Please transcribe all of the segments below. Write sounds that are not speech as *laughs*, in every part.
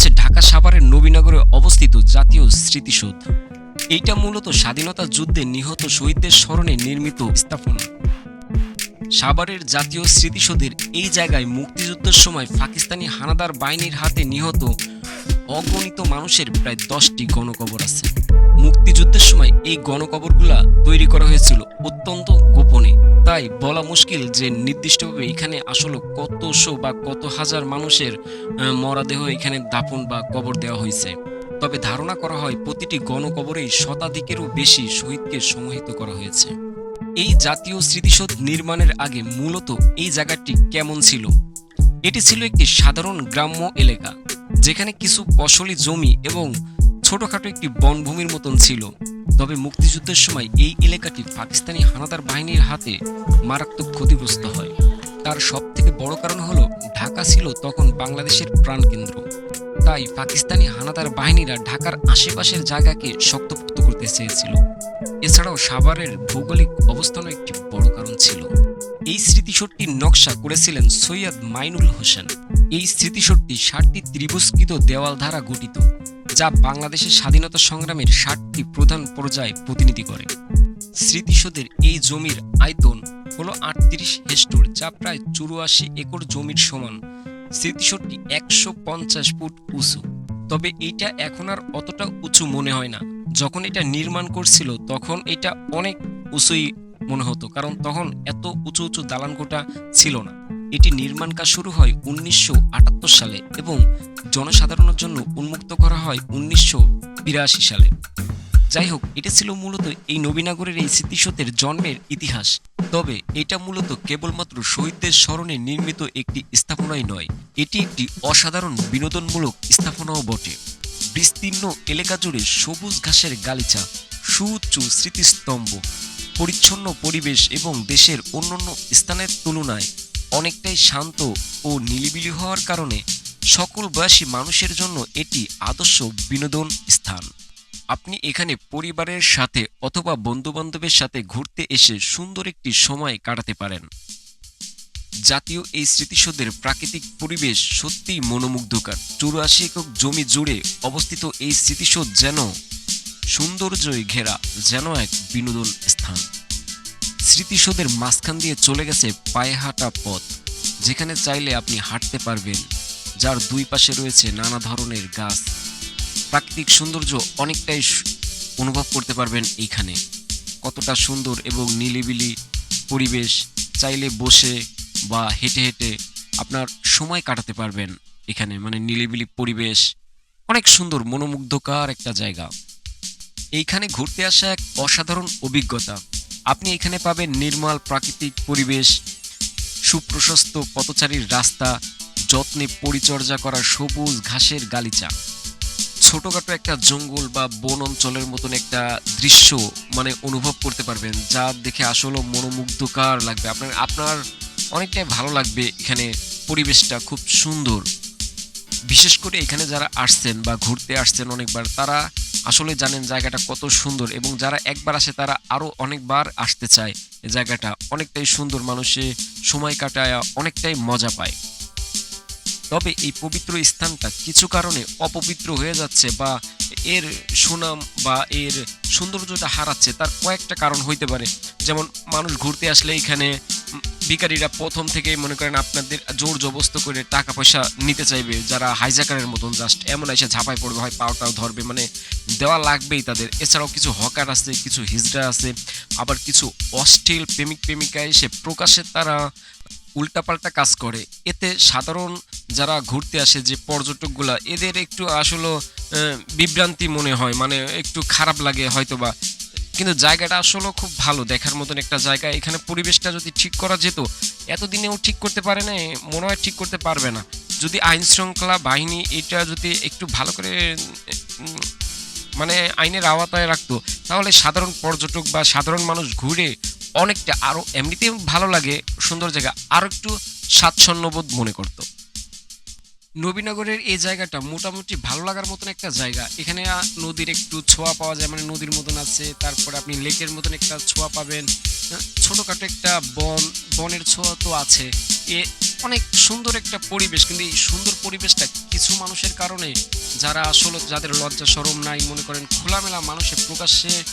হচ্ছে ঢাকা সাভারের নবীনগরে অবস্থিত জাতীয় স্মৃতিসৌধ। এইটা মূলত স্বাধীনতা যুদ্ধে নিহত শহীদদের স্মরণে নির্মিত স্থাপনা। সাভারের জাতীয় স্মৃতিসৌধের এই জায়গায় মুক্তিযুদ্ধের সময় পাকিস্তানি হানাদার বাহিনীর হাতে নিহত অগণিত মানুষের প্রায় দশটি গণকবর আছে। মুক্তিযুদ্ধের সময় এই গণকবরগুলা তৈরি করা হয়েছিল অত্যন্ত গোপনে। তাই বলা মুশকিল যে নির্দিষ্টভাবে এখানে আসলে কতশো বা কত হাজার মানুষের মরাদেহ এখানে দাপন বা কবর দেওয়া হয়েছে। তবে ধারণা করা হয় প্রতিটি গণকবরেই শতাধিকেরও বেশি শহীদকে সমাহিত করা হয়েছে। এই জাতীয় স্মৃতিসৌধ নির্মাণের আগে মূলত এই জায়গাটি কেমন ছিল? এটি ছিল একটি সাধারণ গ্রাম্য এলাকা। যেখানে কিছু ফসলি জমি এবং ছোটখাটো একটি বনভূমির মতন ছিল। তবে মুক্তিযুদ্ধের সময় এই এলাকাটি পাকিস্তানি হানাদার বাহিনীর হাতে মারাত্মক ক্ষতিগ্রস্ত হয়। তার সব থেকে বড় কারণ হলো, ঢাকা ছিল তখন বাংলাদেশের প্রাণকেন্দ্র। তাই পাকিস্তানি হানাদার বাহিনীরা ঢাকার আশেপাশের জায়গাকে শক্তপোক্ত করতে চেয়েছিল। এছাড়াও সাভারের ভৌগোলিক অবস্থানও একটি বড় কারণ ছিল। এই স্মৃতিসৌধটির নকশা করেছিলেন সৈয়দ মাইনুল হোসেন। এই স্মৃতিসৌধটি ষাটটি ত্রিভুজকৃত দেওয়াল দ্বারা গঠিত, যা বাংলাদেশের স্বাধীনতা সংগ্রামের ষাটটি প্রধান পর্যায়ে প্রতিনিধি করে। স্মৃতিসৌধের এই জমির আয়তন হলো আটত্রিশ হেক্টর, যা প্রায় চুরাশি একর জমির সমান। স্মৃতিসৌধটি একশো পঞ্চাশ ফুট উঁচু। তবে এটা এখন আর অতটা উঁচু মনে হয় না। যখন এটা নির্মাণ করছিল, তখন এটা অনেক উঁচুই মনে হতো, কারণ তখন এত উঁচু উঁচু দালানকোটা ছিল না। এটি নির্মাণ কাজ শুরু হয় উনিশশো আটাত্তর সালে এবং জনসাধারণের জন্য উন্মুক্ত করা হয় উনিশশো বিরাশি সালে। যাই হোক, এটা ছিল মূলত এই নবীনগরের এই স্মৃতিসৌধের জন্মের ইতিহাস। তবে এটা মূলত কেবলমাত্র শহীদদের স্মরণে নির্মিত একটি স্থাপনাই নয়, এটি একটি অসাধারণ বিনোদনমূলক স্থাপনাও বটে। বিস্তীর্ণ এলাকা জুড়ে সবুজ ঘাসের গালিচা, সুউচ্চ স্মৃতিস্তম্ভ পরিচ্ছন্ন পরিবেশ এবং দেশের অন্যান্য স্থানের তুলনায় অনেকটাই শান্ত ও নিলিবিলি হওয়ার কারণে সকল বয়সী মানুষের জন্য এটি আদর্শ বিনোদন স্থান। আপনি এখানে পরিবারের সাথে অথবা বন্ধুবান্ধবের সাথে ঘুরতে এসে সুন্দর একটি সময় কাটাতে পারেন। জাতীয় এই স্মৃতিসৌধের প্রাকৃতিক পরিবেশ সত্যিই মনোমুগ্ধকর। চুরাশি একক জমি জুড়ে অবস্থিত এই স্মৃতিসৌধ যেন সৌন্দর্যই ঘেরা যেন এক বিনোদন স্থান। স্মৃতিসৌধের মাঝখান দিয়ে চলে গেছে পায়ে হাঁটা পথ, যেখানে চাইলে আপনি হাঁটতে পারবেন, যার দুই পাশে রয়েছে নানা ধরনের গাছ। প্রাকৃতিক সৌন্দর্য অনেকটাই অনুভব করতে পারবেন এইখানে। কতটা সুন্দর এবং নিলিবিলি পরিবেশ, চাইলে বসে বা হেঁটে হেঁটে আপনার সময় কাটাতে পারবেন এখানে। মানে নিলিবিলি পরিবেশ, অনেক সুন্দর, মনোমুগ্ধকর একটা জায়গা। এইখানে ঘুরতে আসা এক অসাধারণ অভিজ্ঞতা। আপনি এখানে পাবেন নির্মল প্রাকৃতিক পরিবেশ, সুপ্রশস্ত পথচারীর রাস্তা, যত্নে পরিচর্যা করা সবুজ ঘাসের গালিচা। ছোটখাটো একটা জঙ্গল বা বন অঞ্চলের মতন একটা দৃশ্য মানে অনুভব করতে পারবেন, যা দেখে আসলে মনোমুগ্ধকর লাগবে। আপনার আপনার অনেকটাই ভালো লাগবে এখানে পরিবেশটা খুব সুন্দর। বিশেষ করে এখানে যারা আসছেন বা ঘুরতে আসছেন অনেকবার, তারা আসলে জানেন জায়গাটা কত সুন্দর এবং যারা একবার আসে তারা আরও অনেকবার আসতে চায়। এই জায়গাটা অনেকটাই সুন্দর, মানুষে সময় কাটায়, অনেকটাই মজা পায়। তবে এই পবিত্র স্থানটা কিছু কারণে অপবিত্র হয়ে যাচ্ছে বা এর সুনাম বা এর সৌন্দর্যটা হারাচ্ছে। তার কয়েকটা কারণ হইতে পারে। যেমন মানুষ ঘুরতে আসলে এখানে ভিখারিরা প্রথম থেকেই মনে করেন আপনাদের জোর জবস্ত করে টাকা পয়সা নিতে চাইবে, যারা হাইজাকারের মতন জাস্ট এমন এসে ঝাঁপাই পড়বে, হয় পাওটাও ধরবে মানে দেওয়া লাগবেই তাদের। এছাড়াও কিছু হকার আছে, কিছু হিজড়া আছে, আবার কিছু অশ্লীল প্রেমিক প্রেমিকা এসে প্রকাশ্যে তারা উল্টাপাল্টা কাজ করে। এতে সাধারণ যারা ঘুরতে আসে, যে পর্যটকগুলা, এদের একটু আসলে বিভ্রান্তি মনে হয় মানে একটু খারাপ লাগে হয়তোবা। কিন্তু জায়গাটা আসলে খুব ভালো, দেখার মতন একটা জায়গা। এখানে পরিবেশটা যদি ঠিক করা যেত, এতদিনেও ঠিক করতে পারে না মনে হয় ঠিক করতে পারবে না। যদি আইন শৃঙ্খলা বাহিনী এটা যদি একটু ভালো করে মানে আইনের আওতায় রাখতো, তাহলে সাধারণ পর্যটক বা সাধারণ মানুষ ঘুরে অনেকটা আরও এমনিতেই ভালো লাগে, সুন্দর জায়গা, আরও একটু স্বাচ্ছন্দ্যবোধ মনে করতো। নবীনগরের এই জায়গাটা মোটামুটি ভালো লাগার মতন একটা জায়গা। এখানে নদীর একটু ছোঁয়া পাওয়া যায় মানে নদীর মতন আছে, তারপরে আপনি লেকের মতন একটা ছোঁয়া পাবেন। ছোটখাটো একটা বন, বনের ছোঁয়া তো আছে। এ, অনেক সুন্দর একটা পরিবেশ, কিন্তু এই সুন্দর পরিবেশটা কিছু মানুষের কারণে, যারা আসলে যাদের লজ্জা সরম নাই, মনে করেন খোলামেলা মানুষের প্রকাশ্যে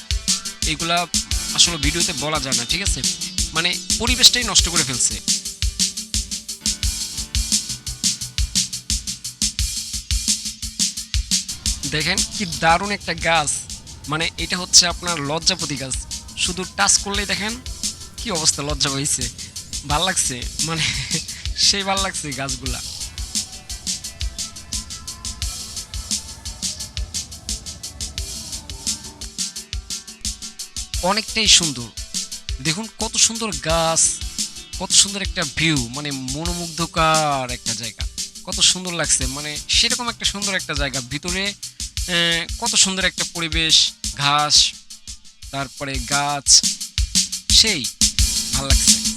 এগুলা আসলে ভিডিওতে বলা যায় না, ঠিক আছে? মানে পরিবেশটাই নষ্ট করে ফেলছে। দেখেন কি দারুণ একটা গাছ। মানে এটা হচ্ছে আপনার লজ্জাপতি গাছ। শুধু টাচ করলেই দেখেন কি অবস্থা, লজ্জা হয়েছে ভালো লাগছে? মানে *laughs* সেই ভালো লাগছে গাছগুলা। অনেকটাই সুন্দর। দেখুন কত সুন্দর গাছ, কত সুন্দর একটা ভিউ মানে মনোমুগ্ধকর একটা জায়গা। কত সুন্দর লাগছে। মানে সেরকম একটা সুন্দর একটা জায়গা। ভিতরে কত সুন্দর একটা পরিবেশ ঘাস তারপরে গাছ সেই ভালো লাগছে।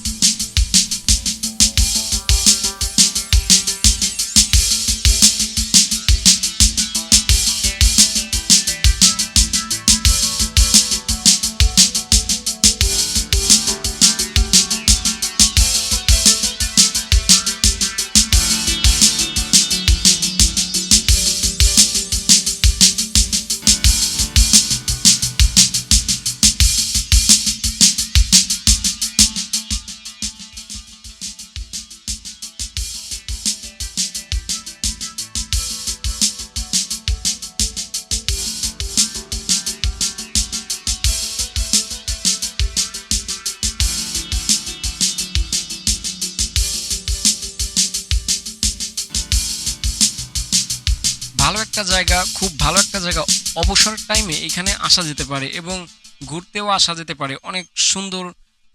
ভালো একটা জায়গা, খুব ভালো একটা জায়গা, অবসর টাইমে এখানে আসা যেতে পারে এবং ঘুরতেও আসা যেতে পারে। অনেক সুন্দর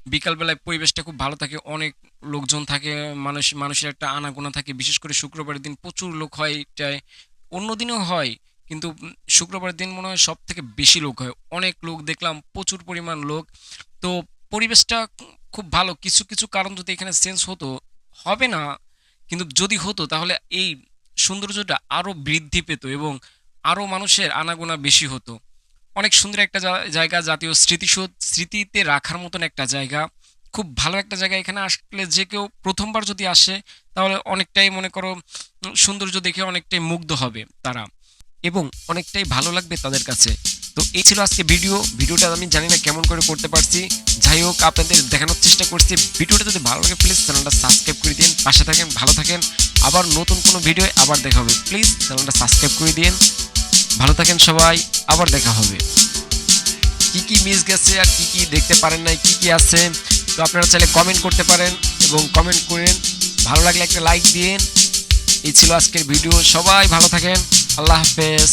বিকালবেলায় পরিবেশটা খুব ভালো থাকে, অনেক লোকজন থাকে, মানুষ, মানুষের একটা আনাগোনা থাকে। বিশেষ করে শুক্রবারের দিন প্রচুর লোক হয় এটায়। অন্য দিনেও হয়, কিন্তু শুক্রবারের দিন মনে হয় সব থেকে বেশি লোক হয়। অনেক লোক দেখলাম, প্রচুর পরিমাণ লোক। তো পরিবেশটা খুব ভালো। কিছু কিছু কারণ যদি এখানে চেঞ্জ হতো, হবে না। কিন্তু যদি হতো, তাহলে এই সৌন্দর্যটা আরও বৃদ্ধি পেত এবং আরও মানুষের আনাগোনা বেশি হতো। অনেক সুন্দর একটা জায়গা, জাতীয় স্মৃতিসৌধ স্মৃতিতে রাখার মতন একটা জায়গা। খুব ভালো একটা জায়গা এখানে আসলে যে কেউ প্রথমবার যদি আসে, তাহলে অনেকটাই মনে করো সৌন্দর্য দেখে অনেকটাই মুগ্ধ হবে তারা এবং অনেকটাই ভালো লাগবে তাদের কাছে। তো এই ছিল আজকে ভিডিও। ভিডিওটা আমি জানি না কেমন করে করতে পারছি। যাই হোক, আপনাদের দেখানোর চেষ্টা করছি। ভিডিওটা যদি ভালো লাগে প্লিজ চ্যানেলটা সাবস্ক্রাইব করে দিন। পাশে থাকেন, ভালো থাকেন। আবার নতুন কোনো ভিডিও আবার দেখা হবে। প্লিজ চ্যানেলটা সাবস্ক্রাইব করে দিন ভালো থাকেন সবাই, আবার দেখা হবে। কি কি মিস গেছে আর কি কি দেখতে পারেন নাই, কি কি আছে? তো আপনারা চাইলে কমেন্ট করতে পারেন এবং কমেন্ট করেন ভালো লাগলে একটা লাইক দিন এই ছিল আজকের ভিডিও সবাই ভালো থাকেন। আল্লাহ হাফেজ।